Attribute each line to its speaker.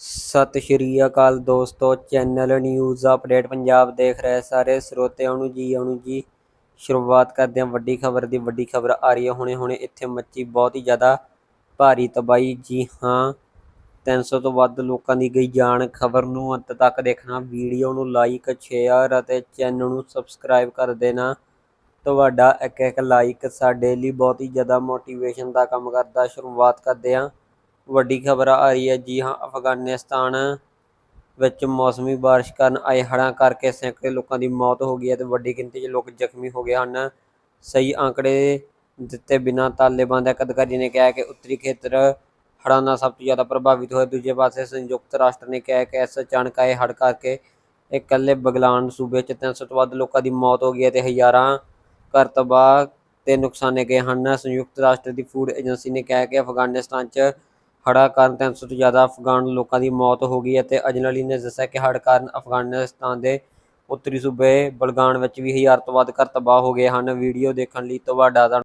Speaker 1: ਸਤਿ ਸ਼੍ਰੀ ਅਕਾਲ ਦੋਸਤੋ, channel news update Punjab ਦੇਖ ਰਹੇ ਸਾਰੇ ਸਰੋਤਿਆਂ ਨੂੰ ਜੀ ਆਉਣ ਜੀ। ਸ਼ੁਰੂਆਤ ਕਰਦੇ ਹਾਂ ਵੱਡੀ ਖਬਰ ਦੀ, ਵੱਡੀ ਖਬਰ ਆ ਰਹੀ ਹੈ ਹੁਣੇ ਹੁਣੇ ਇੱਥੇ ਮੱਚੀ ਬਹੁਤ ਹੀ ਜ਼ਿਆਦਾ ਭਾਰੀ ਤਬਾਹੀ। ਜੀ ਹਾਂ 300 ਤੋਂ ਵੱਧ ਲੋਕਾਂ ਦੀ ਗਈ ਜਾਨ ਖਬਰ ਨੂੰ ਅੰਤ ਤੱਕ ਦੇਖਣਾ, ਵੀਡੀਓ ਨੂੰ ਲਾਈਕ ਸ਼ੇਅਰ ਅਤੇ ਚੈਨਲ ਨੂੰ ਸਬਸਕ੍ਰਾਈਬ ਕਰ ਦੇਣਾ। ਤੁਹਾਡਾ ਇੱਕ ਇੱਕ ਲਾਈਕ ਸਾਡੇ ਲਈ ਬਹੁਤ ਹੀ ਜ਼ਿਆਦਾ ਮੋਟੀਵੇਸ਼ਨ ਦਾ ਕੰਮ ਕਰਦਾ। ਸ਼ੁਰੂਆਤ ਕਰਦੇ ਹਾਂ। ਵੱਡੀ ਖਬਰ ਆ ਰਹੀ ਹੈ। ਜੀ ਹਾਂ, ਅਫਗਾਨਿਸਤਾਨ ਵਿੱਚ ਮੌਸਮੀ ਬਾਰਿਸ਼ ਕਾਰਨ ਆਏ ਹੜ੍ਹਾਂ ਕਰਕੇ ਸੈਂਕੜੇ ਲੋਕਾਂ ਦੀ ਮੌਤ ਹੋ ਗਈ ਹੈ ਤੇ ਵੱਡੀ ਗਿਣਤੀ 'ਚ ਲੋਕ ਜ਼ਖਮੀ ਹੋ ਗਏ ਹਨ। ਸਹੀ ਆંકੜੇ ਦਿੱਤੇ ਬਿਨਾਂ ਤਾਲਿਬਾਨ ਦੇ ਇੱਕ ਅਧਿਕਾਰੀ ਨੇ ਕਿਹਾ ਕਿ ਉੱਤਰੀ ਖੇਤਰ ਹੜ੍ਹਾਂ ਨਾਲ ਸਭ ਤੋਂ ਜ਼ਿਆਦਾ ਪ੍ਰਭਾਵਿਤ ਹੋਇਆ ਦੂਜੇ ਪਾਸੇ ਸੰਯੁਕਤ ਰਾਸ਼ਟਰ ਨੇ ਕਿਹਾ ਕਿ ਇਸ ਅਚਾਨਕ ਆਏ ਹੜ੍ਹ ਕਰਕੇ ਇਕੱਲੇ ਬਗਲਾਨ, ਸੂਬੇ 'ਚ 300 ਤੋਂ ਵੱਧ ਲੋਕਾਂ ਦੀ ਮੌਤ ਹੋ ਗਈ ਹੈ ਤੇ ਹਜ਼ਾਰਾਂ ਘਰ ਤਬਾਹ ਤੇ ਨੁਕਸਾਨੇ ਗਏ ਹਨ। ਸੰਯੁਕਤ ਰਾਸ਼ਟਰ ਦੀ ਫੂਡ ਏਜੰਸੀ ਨੇ ਕਿਹਾ ਕਿ ਅਫਗਾਨਿਸਤਾਨ 'ਚ ਹੜ੍ਹਾਂ ਕਾਰਨ 300 ਤੋਂ ਜ਼ਿਆਦਾ ਅਫਗਾਨ ਲੋਕਾਂ ਦੀ ਮੌਤ ਹੋ ਗਈ ਅਤੇ ਤੇ ਅਜਨਲੀ ਨੇ ਦੱਸਿਆ ਕਿ ਹੜ੍ਹ ਕਾਰਨ ਅਫਗਾਨਿਸਤਾਨ ਦੇ ਉੱਤਰੀ ਸੂਬੇ ਬਲਗਾਨ ਵਿੱਚ ਵੀ ਹਜ਼ਾਰ ਤੋਂ ਵੱਧ ਘਰ ਤਬਾਹ ਹੋ ਗਏ ਹਨ। ਵੀਡੀਓ ਦੇਖਣ ਲਈ ਤੁਹਾਡਾ ਧੰਨ-